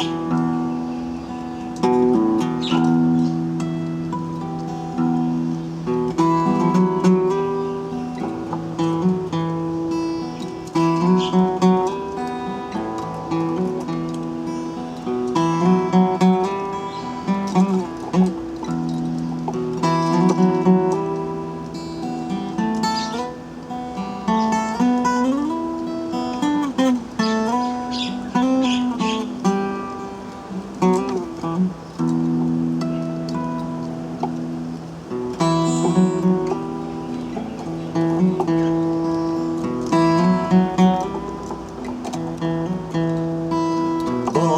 Bye. บ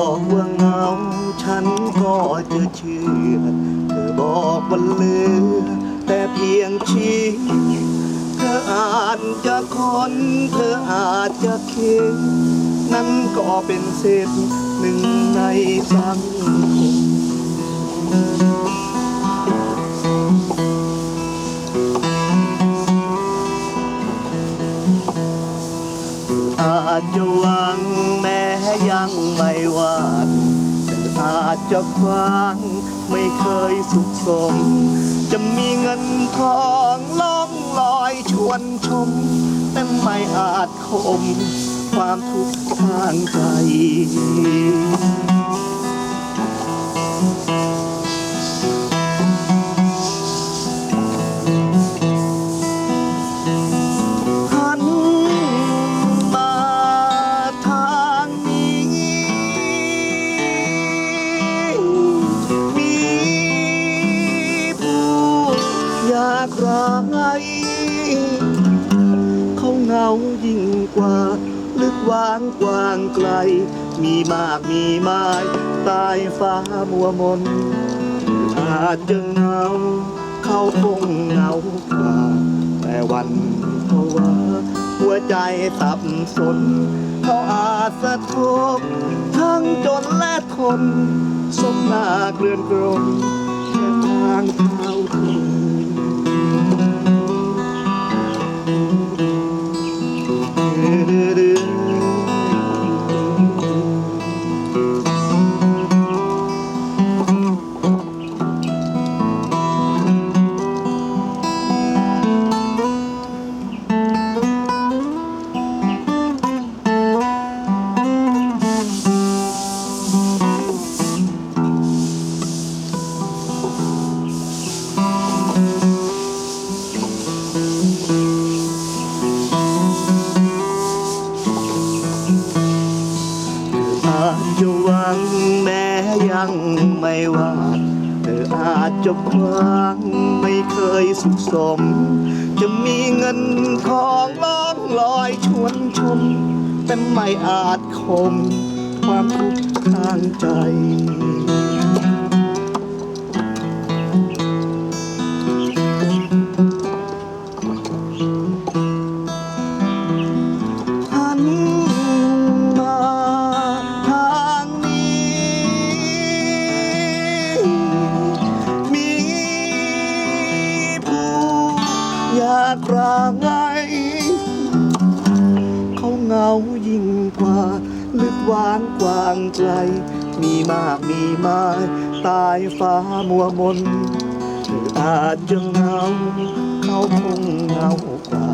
อกว่าเหงาฉันก็จะเชื่อ เธอบอกว่าเลือ แต่เพียงชี้เธออาจจะคน เธออาจจะคิดนั่น ก็เป็นเศษหนึ่งในสังคมอาจจะหวังแม้ยังไม่หวานแต่อาจจะคว้างไม่เคยสุขสม จะมีเงินทองล่องลอยชวนชม แต่ไม่อาจคม ความทุกข์ทางใจ หันมาทางนี้ มีผู้อยากร้ายเขาเหงายิ่งกว่า ลึกวางกว้างไกล มีมากมีมายใตายฟ้ามัวมนอาจจะเหงาเขาคงเหงากว่าแต่วันเพราะว่า หัวใจสับสน เขาอาจสะทกทั้งจนและทนสมหน้าเกลื่อนกรน ไม่ว่าเธออาจจะคว้างไม่เคยสุขสม จะมีเงินทองล่องลอยชวนชม แต่ไม่อาจคมความทุกข์ทางใจ อยากราไงเขาเงายิ่งกว่า ลึกหวางกว้างไกลมีมากมีมายตายฟ้ามัวมนเธออาจจะเหงา เขาคงเหงากว่า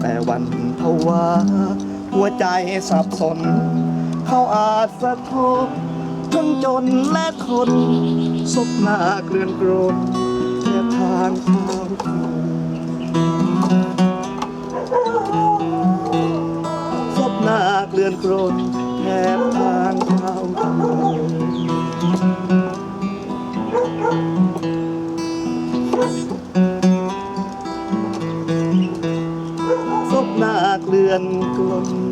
แต่วันภาวะหัวใจสับสน เขาอาจสะทกทั้งจนและทนศพหน้าเกลื่อนกรนแค่ทางเท้า อนกรนแทบทางเข้าซบหน้าเกลื่อนกลน